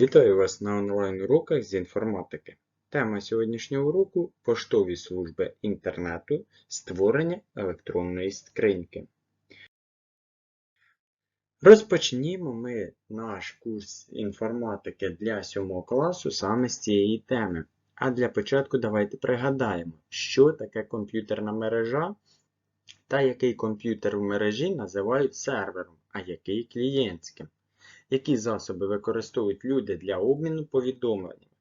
Вітаю вас на онлайн-уроках з інформатики. Тема сьогоднішнього уроку поштові служби інтернету, створення електронної скриньки. Розпочнімо ми наш курс інформатики для 7 класу саме з цієї теми. А для початку давайте пригадаємо, що таке комп'ютерна мережа та який комп'ютер в мережі називають сервером, а який клієнтським. Які засоби використовують люди для обміну повідомленнями?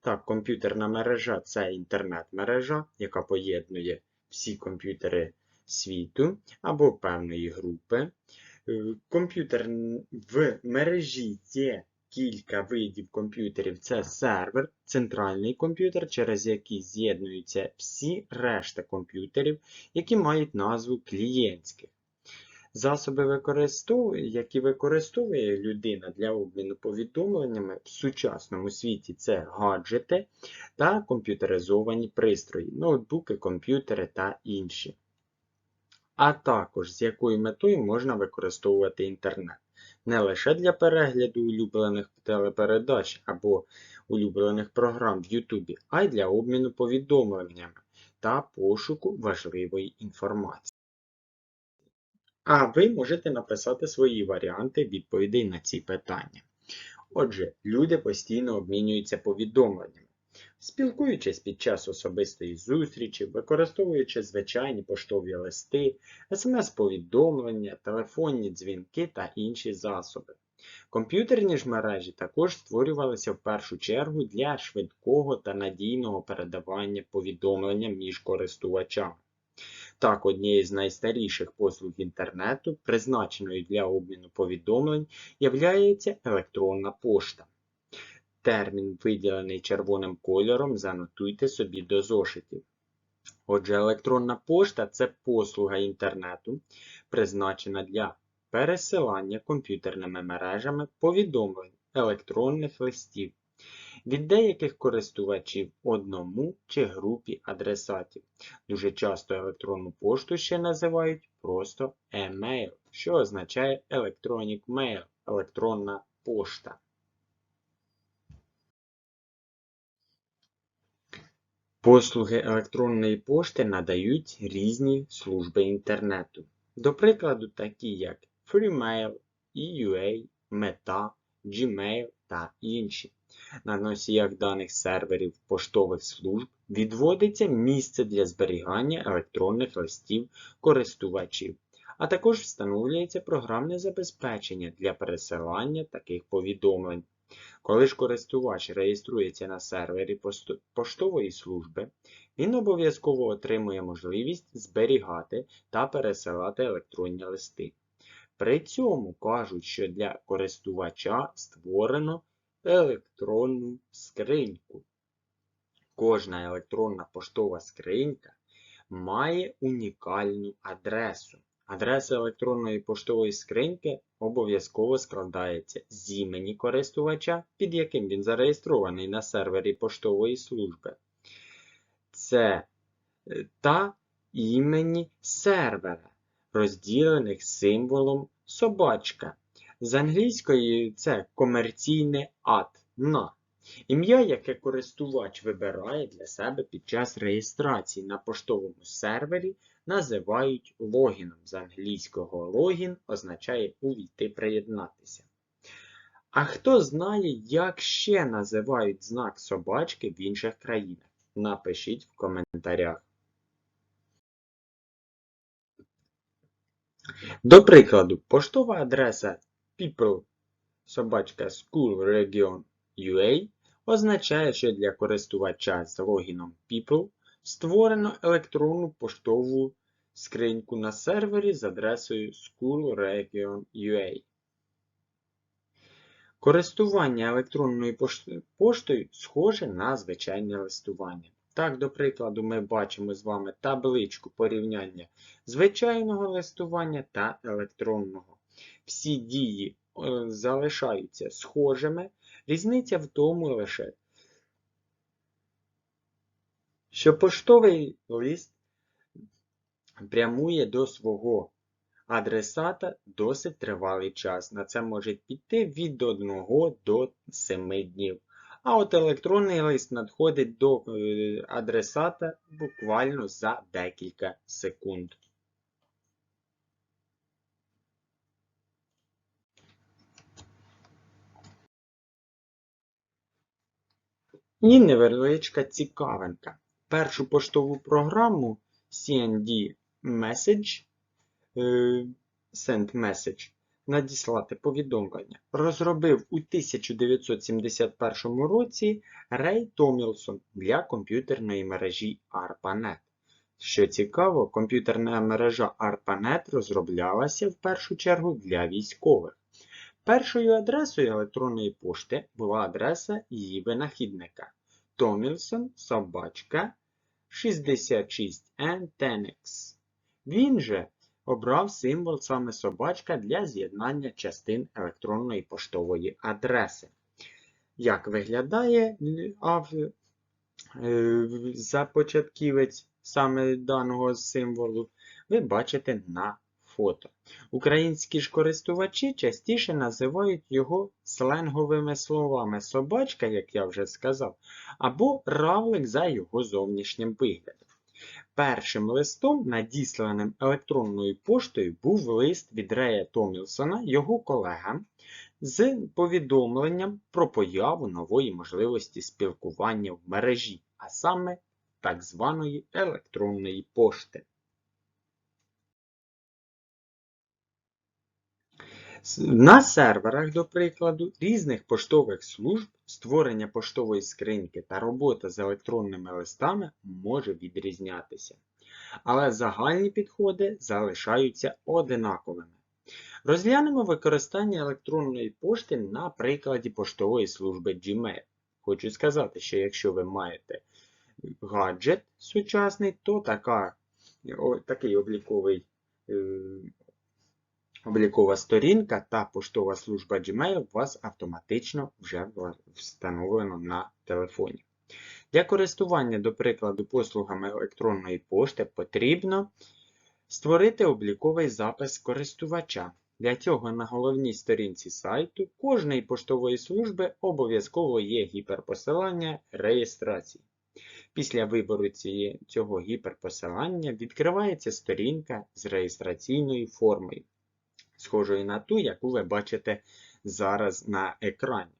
Так, комп'ютерна мережа це інтернет-мережа, яка поєднує всі комп'ютери світу або певної групи. Е, Комп'ютер в мережі є кілька видів комп'ютерів. Це сервер, центральний комп'ютер, через який з'єднуються всі решта комп'ютерів, які мають назву клієнтських. Засоби, які використовує людина для обміну повідомленнями в сучасному світі, це гаджети та комп'ютеризовані пристрої, ноутбуки, комп'ютери та інші. А також з якою метою можна використовувати інтернет. Не лише для перегляду улюблених телепередач або улюблених програм в Ютубі, а й для обміну повідомленнями та пошуку важливої інформації. А ви можете написати свої варіанти відповідей на ці питання. Отже, люди постійно обмінюються повідомленнями, спілкуючись під час особистої зустрічі, використовуючи звичайні поштові листи, смс-повідомлення, телефонні дзвінки та інші засоби. Комп'ютерні ж мережі також створювалися в першу чергу для швидкого та надійного передавання повідомлення між користувачами. Так, однією з найстаріших послуг інтернету, призначеною для обміну повідомлень, являється електронна пошта. Термін, виділений червоним кольором, занотуйте собі до зошитів. Отже, електронна пошта це послуга інтернету, призначена для пересилання комп'ютерними мережами повідомлень електронних листів від деяких користувачів одному чи групі адресатів. Дуже часто електронну пошту ще називають просто e-mail, що означає Electronic Mail – електронна пошта. Послуги електронної пошти надають різні служби інтернету. До прикладу, такі як FreeMail, EUA, Meta, Gmail та інші. На носіях даних серверів поштових служб відводиться місце для зберігання електронних листів користувачів, а також встановлюється програмне забезпечення для пересилання таких повідомлень. Коли ж користувач реєструється на сервері поштової служби, він обов'язково отримує можливість зберігати та пересилати електронні листи. При цьому кажуть, що для користувача створено електронну скриньку. Кожна електронна поштова скринька має унікальну адресу. Адреса електронної поштової скриньки обов'язково складається з імені користувача, під яким він зареєстрований на сервері поштової служби. Це е, та імені сервера, розділених символом собачка. З англійської це комерційне ад на. Ім'я, яке користувач вибирає для себе під час реєстрації на поштовому сервері, називають логіном. З англійського логін означає увійти приєднатися. А хто знає, як ще називають знак собачки в інших країнах? Напишіть в коментарях. До прикладу, поштова адреса people собачка schoolregion.ua означає, що для користувача з логіном People створено електронну поштову скриньку на сервері з адресою schoolregion.ua. Користування електронною поштою схоже на звичайне листування. Так, до прикладу, ми бачимо з вами табличку порівняння звичайного листування та електронного. Всі дії е, залишаються схожими, різниця в тому лише, що поштовий лист прямує до свого адресата досить тривалий час. На це може піти від 1 до 7 днів. А от електронний лист надходить до е, адресата буквально за декілька секунд. І невеличка цікавинка. Першу поштову програму CND Message е, Send Message надіслати повідомлення розробив у 1971 році Рей Томілсон для комп'ютерної мережі ARPANET. Що цікаво, комп'ютерна мережа ARPANET розроблялася в першу чергу для військових. Першою адресою електронної пошти була адреса її винахідника Tomilson собачка 66 Antenix. Він же обрав символ саме собачка для з'єднання частин електронної поштової адреси. Як виглядає е, започатківець саме даного символу, ви бачите на фото. Українські ж користувачі частіше називають його сленговими словами собачка, як я вже сказав, або равлик за його зовнішнім виглядом. Першим листом, надісланим електронною поштою, був лист від Рея Томілсона, його колегам, з повідомленням про появу нової можливості спілкування в мережі, а саме так званої електронної пошти. На серверах, до прикладу, різних поштових служб створення поштової скриньки та робота з електронними листами може відрізнятися. Але загальні підходи залишаються одинаковими. Розглянемо використання електронної пошти на прикладі поштової служби Gmail. Хочу сказати, що якщо ви маєте гаджет сучасний, то така, о, такий обліковий е, облікова сторінка та поштова служба Gmail у вас автоматично вже встановлено на телефоні. Для користування, до прикладу, послугами електронної пошти потрібно створити обліковий запис користувача. Для цього на головній сторінці сайту кожної поштової служби обов'язково є гіперпосилання реєстрації. Після вибору цього гіперпосилання відкривається сторінка з реєстраційною формою схожою на ту, яку ви бачите зараз на екрані.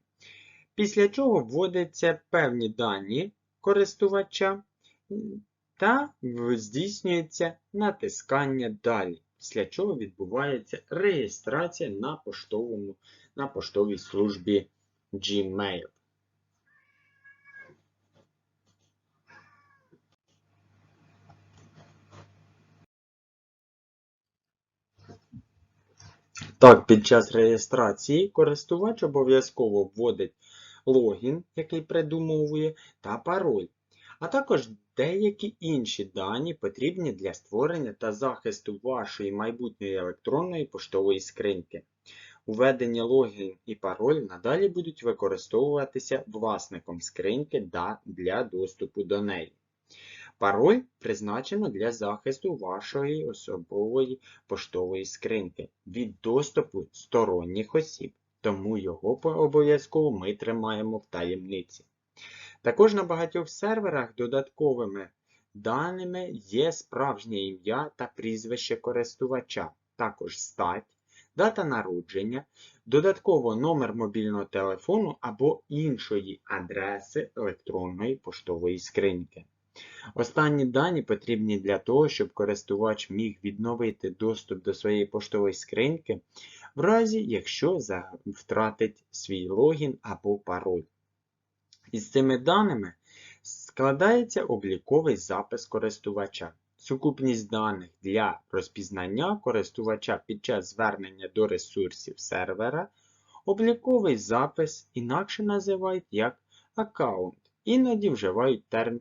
Після чого вводяться певні дані користувача та здійснюється натискання далі, після чого відбувається реєстрація на, поштовому, на поштовій службі Gmail. Так, під час реєстрації користувач обов'язково вводить логін, який придумовує, та пароль, а також деякі інші дані потрібні для створення та захисту вашої майбутньої електронної поштової скриньки. Введення логін і пароль надалі будуть використовуватися власником скриньки для доступу до неї. Пароль призначено для захисту вашої особової поштової скриньки від доступу сторонніх осіб, тому його обов'язково ми тримаємо в таємниці. Також на багатьох серверах додатковими даними є справжнє ім'я та прізвище користувача, також стать, дата народження, додатково номер мобільного телефону або іншої адреси електронної поштової скриньки. Останні дані потрібні для того, щоб користувач міг відновити доступ до своєї поштової скриньки в разі, якщо втратить свій логін або пароль. Із цими даними складається обліковий запис користувача. Сукупність даних для розпізнання користувача під час звернення до ресурсів сервера, обліковий запис інакше називають як аккаунт. Іноді вживають термін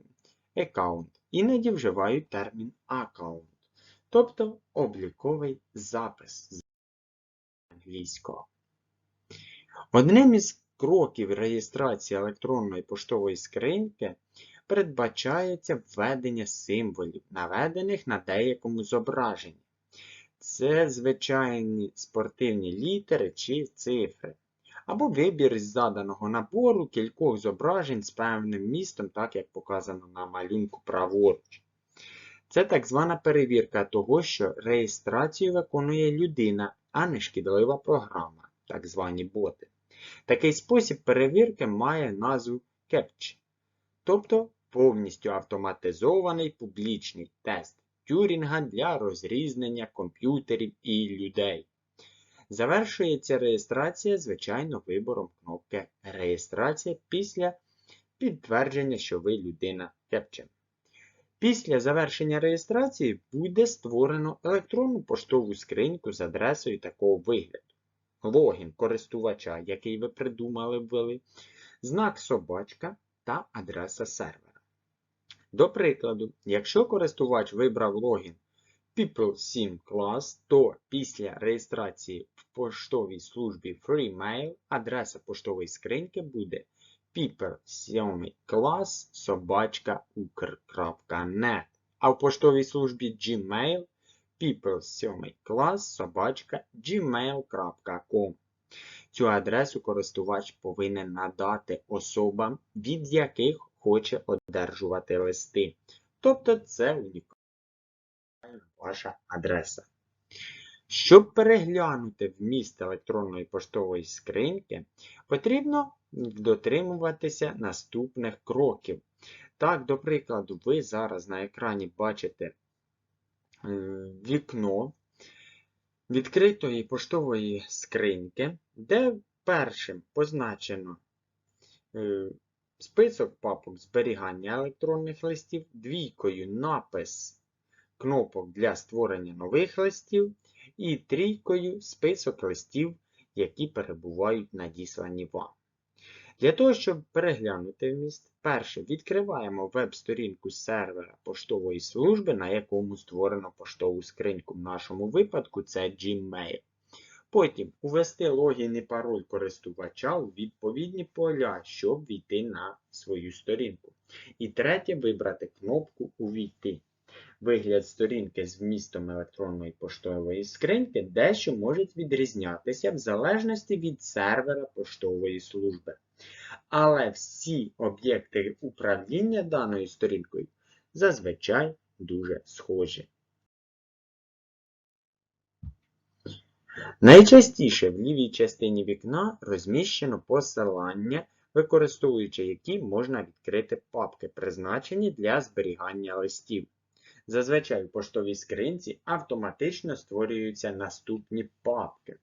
аккаунт, іноді вживають термін аккаунт, тобто обліковий запис з англійського. Одним із кроків реєстрації електронної поштової скриньки передбачається введення символів, наведених на деякому зображенні. це звичайні спортивні літери чи цифри. Або вибір із заданого набору кількох зображень з певним містом, так як показано на малюнку праворуч. Це так звана перевірка того, що реєстрацію виконує людина, а не шкідлива програма, так звані боти. Такий спосіб перевірки має назву CAPTCHA, тобто повністю автоматизований публічний тест Тюрінга для розрізнення комп'ютерів і людей. Завершується реєстрація, звичайно, вибором кнопки Реєстрація після підтвердження, що ви людина CAPTCHA. Після завершення реєстрації буде створено електронну поштову скриньку з адресою такого вигляду. Логін користувача, який ви придумали ввели, знак собачка та адреса сервера. До прикладу, якщо користувач вибрав логін People7 Class, то після реєстрації в поштовій службі FreeMail адреса поштової скриньки буде people7 class собачка а в поштовій службі Gmail people7 class собачка gmail.com. Цю адресу користувач повинен надати особам, від яких хоче одержувати листи. Тобто це унікальна ваша адреса. Щоб переглянути вміст електронної поштової скриньки, потрібно дотримуватися наступних кроків. Так, до прикладу, ви зараз на екрані бачите вікно відкритої поштової скриньки, де першим позначено е, список папок зберігання електронних листів, двійкою напис кнопок для створення нових листів і трійкою список листів, які перебувають надіслані вам. Для того, щоб переглянути вміст, перше відкриваємо веб-сторінку сервера поштової служби, на якому створено поштову скриньку. В нашому випадку це Gmail. Потім увести логін і пароль користувача у відповідні поля, щоб війти на свою сторінку. І третє вибрати кнопку Увійти. Вигляд сторінки з вмістом електронної поштової скриньки дещо може відрізнятися в залежності від сервера поштової служби. Але всі об'єкти управління даною сторінкою зазвичай дуже схожі. Найчастіше в лівій частині вікна розміщено посилання, використовуючи які можна відкрити папки, призначені для зберігання листів. Зазвичай в поштовій скринці автоматично створюються наступні папки.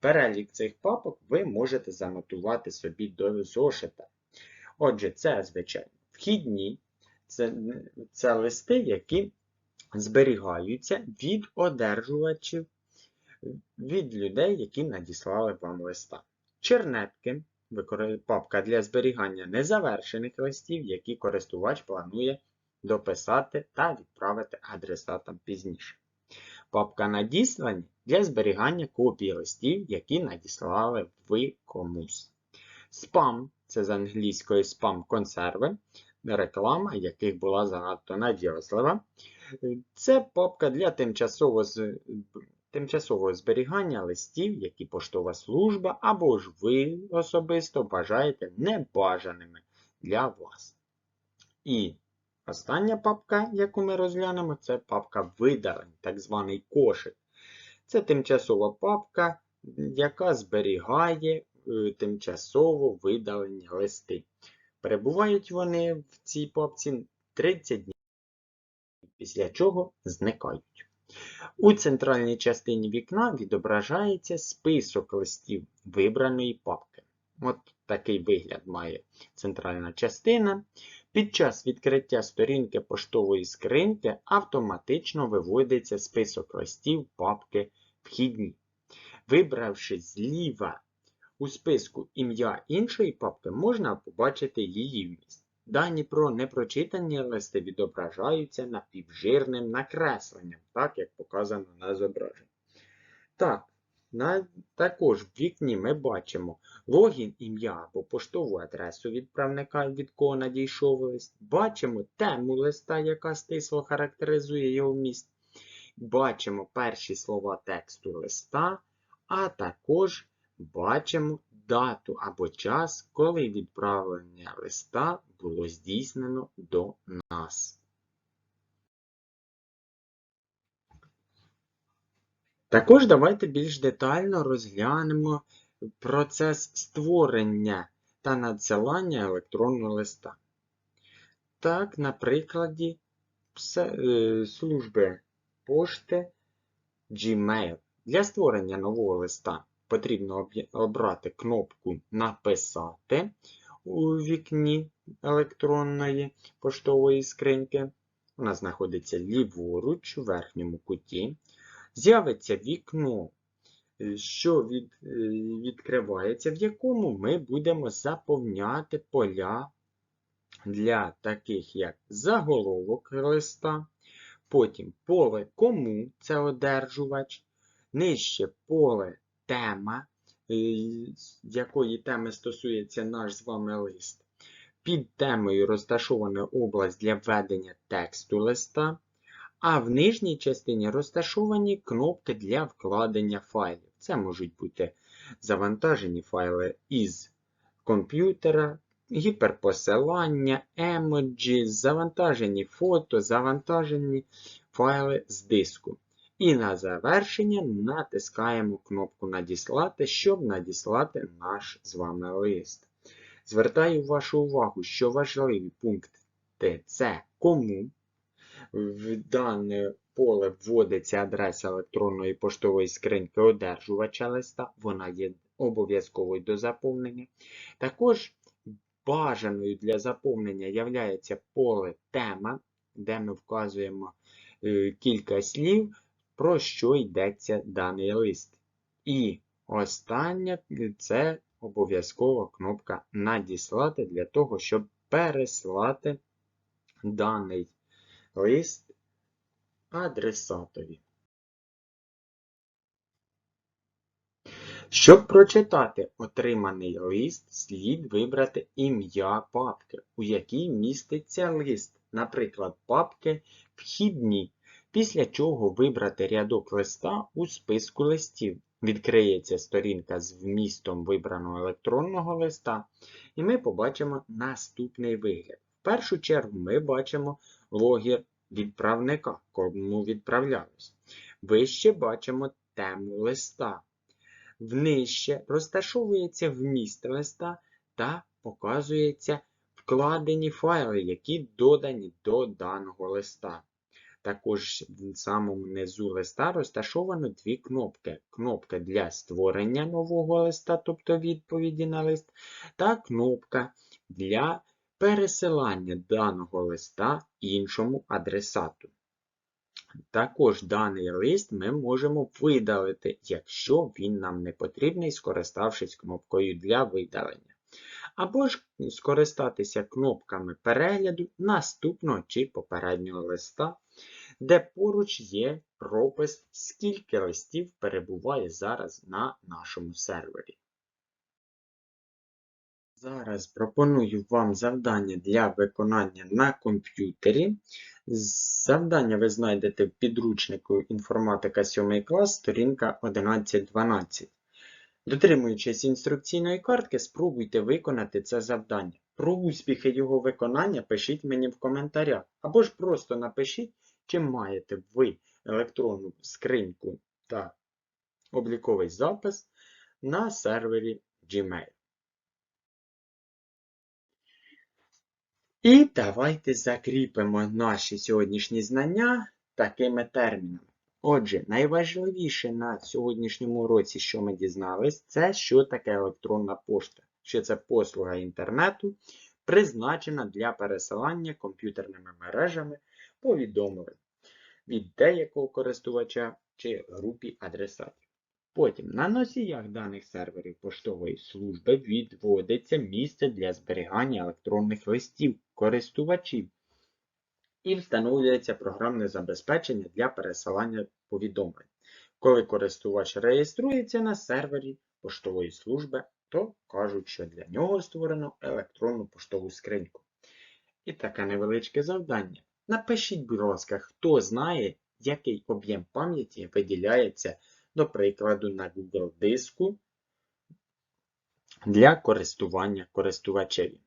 Перелік цих папок ви можете занотувати собі до зошита. Отже, це, звичайно, вхідні, це, це листи, які зберігаються від одержувачів, від людей, які надіслали вам листа. Чернетки, папка для зберігання незавершених листів, які користувач планує дописати та відправити адресатам пізніше. Папка надіслані для зберігання копій листів, які надіслали ви комусь. Спам це з англійської спам-консерви, реклама яких була занадто надіслива. Це папка для тимчасового, тимчасового зберігання листів, які поштова служба або ж ви особисто вважаєте небажаними для вас. І Остання папка, яку ми розглянемо, це папка видалень, так званий кошик. Це тимчасова папка, яка зберігає е, тимчасово видалені листи. Перебувають вони в цій папці 30 днів, після чого зникають. У центральній частині вікна відображається список листів вибраної папки. От такий вигляд має центральна частина. Під час відкриття сторінки поштової скриньки автоматично виводиться список листів папки Вхідні. Вибравши зліва у списку ім'я іншої папки, можна побачити її вміст. Дані про непрочитані листи відображаються напівжирним накресленням, так як показано на зображенні. Так, також в вікні ми бачимо логін ім'я або поштову адресу відправника, від кого надійшов лист. Бачимо тему листа, яка стисло характеризує його вміст. бачимо перші слова тексту листа, а також бачимо дату або час, коли відправлення листа було здійснено до нас. Також давайте більш детально розглянемо процес створення та надсилання електронного листа. Так, на прикладі е, служби пошти Gmail. Для створення нового листа потрібно обрати кнопку Написати у вікні електронної поштової скриньки. Вона знаходиться ліворуч у верхньому куті. З'явиться вікно, е, що від, е, відкривається, в якому ми будемо заповняти поля для таких як заголовок листа, потім поле кому це одержувач, нижче поле тема, е, якої теми стосується наш з вами лист. Під темою розташована область для введення тексту листа, а в нижній частині розташовані кнопки для вкладення файлів. Це можуть бути завантажені файли із комп'ютера, гіперпосилання, емоджі, завантажені фото, завантажені файли з диску. І на завершення натискаємо кнопку Надіслати, щоб надіслати наш з вами лист. Звертаю вашу увагу, що важливі пункти це кому. В дане поле вводиться адреса електронної поштової скриньки одержувача листа, вона є обов'язковою до заповнення. Також бажаною для заповнення являється поле тема, де ми вказуємо е, кілька слів, про що йдеться даний лист. І остання це обов'язкова кнопка Надіслати для того, щоб переслати даний лист адресатові. Щоб прочитати отриманий лист, слід вибрати ім'я папки, у якій міститься лист, наприклад, папки Вхідні, після чого вибрати рядок листа у списку листів. Відкриється сторінка з вмістом вибраного електронного листа, і ми побачимо наступний вигляд. В першу чергу ми бачимо логір відправника, кому відправлялось. Вище бачимо тему листа. Внижче розташовується вміст листа та показується вкладені файли, які додані до даного листа. Також в самому низу листа розташовано дві кнопки. Кнопка для створення нового листа, тобто відповіді на лист, та кнопка для пересилання даного листа іншому адресату. Також даний лист ми можемо видалити, якщо він нам не потрібний, скориставшись кнопкою для видалення. Або ж скористатися кнопками перегляду наступного чи попереднього листа, де поруч є пропис, скільки листів перебуває зараз на нашому сервері. Зараз пропоную вам завдання для виконання на комп'ютері. Завдання ви знайдете в підручнику інформатика 7 клас, сторінка 11.12. Дотримуючись інструкційної картки, спробуйте виконати це завдання. Про успіхи його виконання пишіть мені в коментарях, або ж просто напишіть, чи маєте ви електронну скриньку та обліковий запис на сервері Gmail. І давайте закріпимо наші сьогоднішні знання такими термінами. Отже, найважливіше на сьогоднішньому уроці, що ми дізнались, це що таке електронна пошта. Що це послуга інтернету, призначена для пересилання комп'ютерними мережами повідомлень від деякого користувача чи групі адресатів. Потім на носіях даних серверів поштової служби відводиться місце для зберігання електронних листів користувачів і встановлюється програмне забезпечення для пересилання повідомлень. Коли користувач реєструється на сервері поштової служби, то кажуть, що для нього створено електронну поштову скриньку. І таке невеличке завдання. Напишіть, будь ласка, хто знає, який об'єм пам'яті виділяється, до прикладу, на Google диску для користування користувачеві.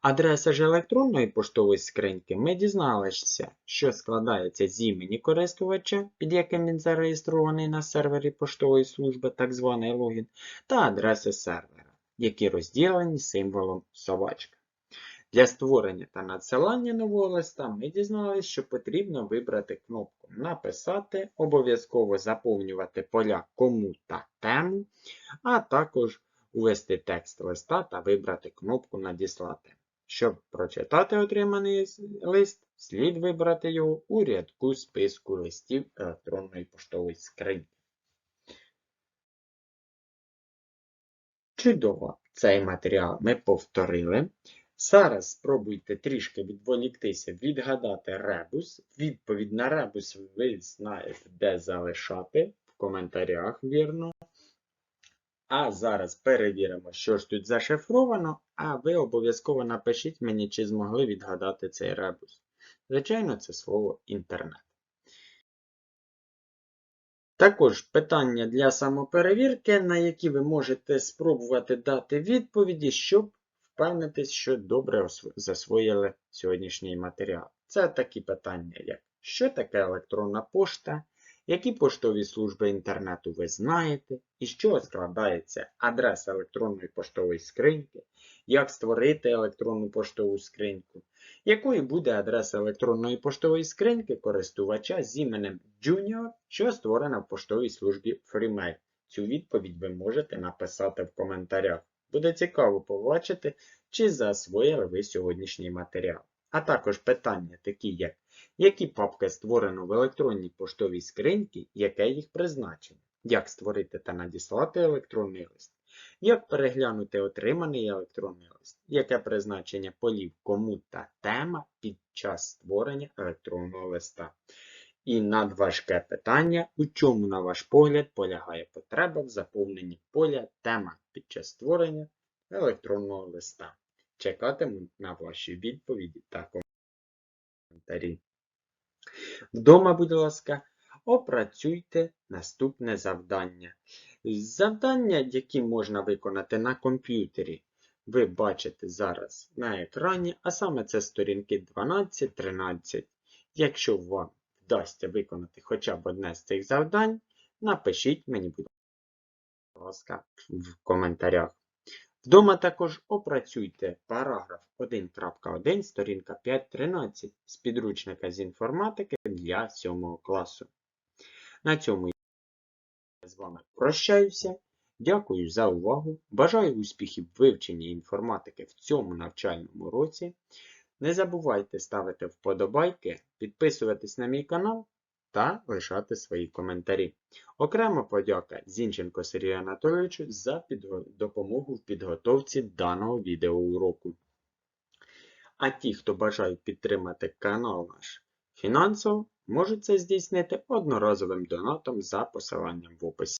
Адреса ж електронної поштової скриньки ми дізналися, що складається з імені користувача, під яким він зареєстрований на сервері поштової служби, так званий логін, та адреси сервера, які розділені символом собачка. Для створення та надсилання нового листа ми дізналися, що потрібно вибрати кнопку Написати, обов'язково заповнювати поля кому та тему, а також ввести текст листа та вибрати кнопку Надіслати. Щоб прочитати отриманий лист, слід вибрати його у рядку списку листів електронної поштової скриньки. Чудово! Цей матеріал ми повторили. Зараз спробуйте трішки відволіктися, відгадати ребус. Відповідь на ребус ви знаєте, де залишати в коментарях, вірно. А зараз перевіримо, що ж тут зашифровано, а ви обов'язково напишіть мені, чи змогли відгадати цей ребус. Звичайно, це слово інтернет. Також питання для самоперевірки, на які ви можете спробувати дати відповіді, щоб впевнитись, що добре засвоїли сьогоднішній матеріал. Це такі питання, як що таке електронна пошта, які поштові служби інтернету ви знаєте, із чого складається адреса електронної поштової скриньки, як створити електронну поштову скриньку, якою буде адреса електронної поштової скриньки користувача з іменем Junior, що створена в поштовій службі FreeMail. Цю відповідь ви можете написати в коментарях. Буде цікаво побачити, чи засвоїли ви сьогоднішній матеріал. А також питання такі, як які папки створено в електронній поштовій скриньці, яке їх призначення, як створити та надіслати електронний лист, як переглянути отриманий електронний лист, яке призначення полів кому та тема під час створення електронного листа. І надважке питання, у чому, на ваш погляд, полягає потреба в заповненні поля тема під час створення електронного листа. Чекатиму на ваші відповіді та коментарі. Вдома, будь ласка, опрацюйте наступне завдання. Завдання, які можна виконати на комп'ютері, ви бачите зараз на екрані, а саме це сторінки 12-13. Якщо вам вдасться виконати хоча б одне з цих завдань, напишіть мені, будь ласка, в коментарях. Вдома також опрацюйте параграф 1.1, сторінка 5.13 з підручника з інформатики для 7 класу. На цьому я з вами прощаюся. Дякую за увагу. Бажаю успіхів в вивченні інформатики в цьому навчальному році. Не забувайте ставити вподобайки, підписуватись на мій канал та лишати свої коментарі. Окремо подяка Зінченко Сергію Анатолійовичу за підго- допомогу в підготовці даного відеоуроку. А ті, хто бажають підтримати канал наш фінансово, можуть це здійснити одноразовим донатом за посиланням в описі.